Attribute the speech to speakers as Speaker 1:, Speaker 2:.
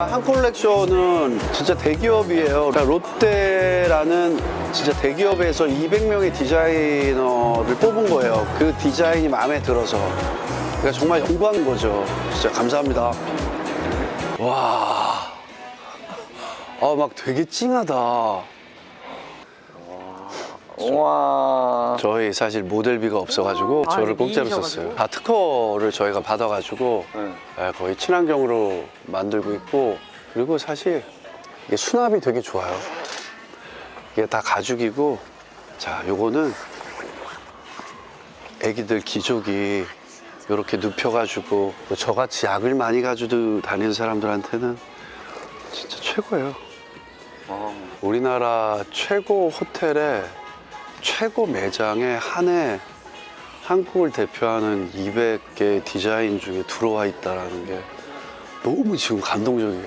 Speaker 1: 한 콜렉션은 진짜 대기업이에요. 그러니까 롯데라는 진짜 대기업에서 200명의 디자이너를 뽑은 거예요. 그 디자인이 마음에 들어서. 그러니까 정말 영광인 거죠. 진짜 감사합니다. 와. 아, 막 되게 찡하다.
Speaker 2: 와.
Speaker 1: 저희 사실 모델비가 없어가지고
Speaker 3: 아,
Speaker 1: 저를 공짜로
Speaker 3: 미인이셔가지고.
Speaker 1: 썼어요. 다 특허를 저희가 받아가지고
Speaker 2: 네.
Speaker 1: 예, 거의 친환경으로 만들고 있고 그리고 사실 이게 수납이 되게 좋아요. 이게 다 가죽이고 자 요거는 애기들 기저귀 이렇게 눕혀가지고 뭐 저같이 약을 많이 가지고 다니는 사람들한테는 진짜 최고예요.
Speaker 2: 아,
Speaker 1: 우리나라 최고 호텔에 최고 매장에 한 해 한국을 대표하는 200개 디자인 중에 들어와 있다는 게 너무 지금 감동적이에요.